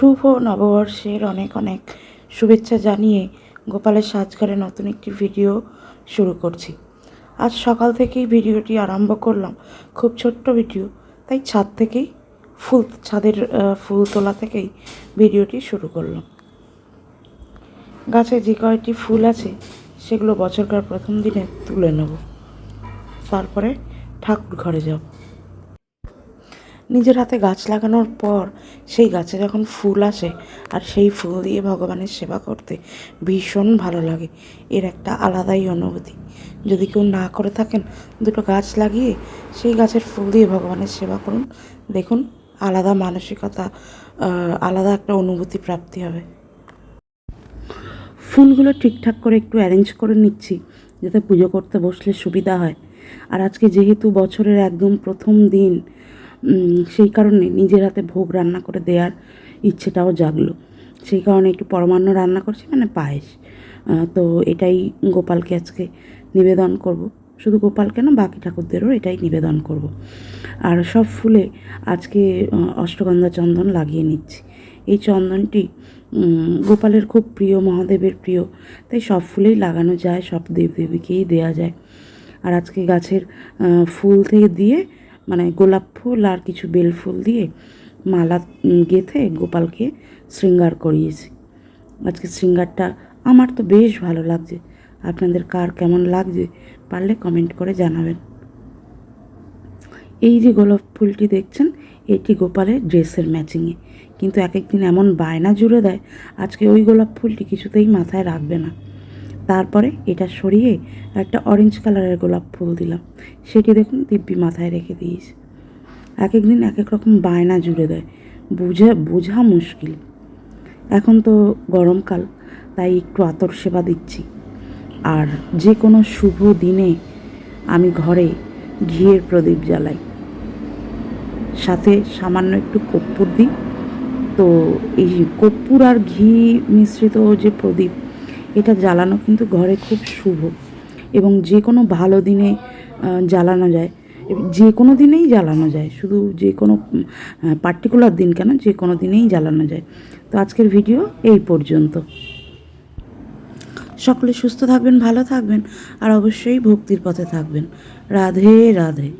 শুভ নববর্ষের অনেক অনেক শুভেচ্ছা জানিয়ে গোপালের সাজঘরে নতুন একটি ভিডিও শুরু করছি। আজ সকাল থেকেই ভিডিওটি আরম্ভ করলাম। খুব ছোট্ট ভিডিও, তাই ছাদ থেকেই, ফুল, ছাদের ফুল তোলা থেকেই ভিডিওটি শুরু করলাম। গাছে যে কয়টি ফুল আছে, সেগুলো বছরকার প্রথম দিনে তুলে নেব। তারপরে ঠাকুর ঘরে যাব। নিজের হাতে গাছ লাগানোর পর সেই গাছে যখন ফুল আসে আর সেই ফুল দিয়ে ভগবানের সেবা করতে ভীষণ ভালো লাগে। এর একটা আলাদাই অনুভূতি। যদি কেউ না করে থাকেন দুটো গাছ লাগিয়ে সেই গাছের ফুল দিয়ে ভগবানের সেবা করুন। দেখুন আলাদা মানসিকতা আলাদা একটা অনুভূতি প্রাপ্তি হবে। ফুলগুলো ঠিকঠাক করে একটু অ্যারেঞ্জ করে নিচ্ছি যাতে পুজো করতে বসলে সুবিধা হয়। আর আজকে যেহেতু বছরের একদম প্রথম দিন সেই কারণে নিজের হাতে ভোগ রান্না করে দেওয়ার ইচ্ছেটাও জাগলো। সেই কারণে একটু পরমান্ন রান্না করছি মানে পায়েস। তো এটাই গোপালকে আজকে নিবেদন করব। শুধু গোপালকে না, বাকি ঠাকুরদেরও এটাই নিবেদন করব। আর সব ফুলে আজকে অষ্টগন্ধা চন্দন লাগিয়ে নিচ্ছি। এই চন্দনটি গোপালের খুব প্রিয়, মহাদেবের প্রিয়। তাই সব ফুলেই লাগানো যায়, সব দেবদেবীকেই দেওয়া যায়। আর আজকে গাছের ফুল থেকে দিয়ে মানে গোলাপ ফুল আর কিছু বেল ফুল দিয়ে মালা গেঁথে গোপালকে শৃঙ্গার করিয়েছি। আজকে শৃঙ্গারটা আমার তো বেশ ভালো লাগছে। আপনাদের কার কেমন লাগছে পারলে কমেন্ট করে জানাবেন। এই যে গোলাপ ফুলটি দেখছেন, এটি গোপালের ড্রেসের ম্যাচিংয়ে কিন্তু এক একদিন এমন বায়না জুড়ে দেয়, আজকে ওই গোলাপ ফুলটি কিছুতেই মাথায় রাখবে না। তারপরে এটা সরিয়ে একটা অরেঞ্জ কালারের গোলাপ ফুল দিলাম। সেটি দেখুন দিব্যি মাথায় রেখে দিয়েছে। এক একদিন এক এক রকম বায়না জুড়ে দেয়। বুঝে, বোঝা মুশকিল। এখন তো গরমকাল তাই একটু আতর সেবা দিচ্ছি। আর যে কোনো শুভ দিনে আমি ঘরে ঘিয়ের প্রদীপ জ্বালাই। সাথে সামান্য একটু কর্পূর দিই। তো এই কর্পূর আর ঘি মিশ্রিত যে প্রদীপ এটা জ্বালানো কিন্তু ঘরে খুব শুভ। এবং যে কোনো ভালো দিনে জ্বালানো যায়। যে কোনো দিনেই জ্বালানো যায়। শুধু যে কোনো পার্টিকুলার দিন কেন যে কোনো দিনেই জ্বালানো যায়। তো আজকের ভিডিও এই পর্যন্ত। সকলে সুস্থ থাকবেন, ভালো থাকবেন, আর অবশ্যই ভক্তির পথে থাকবেন। রাধে রাধে।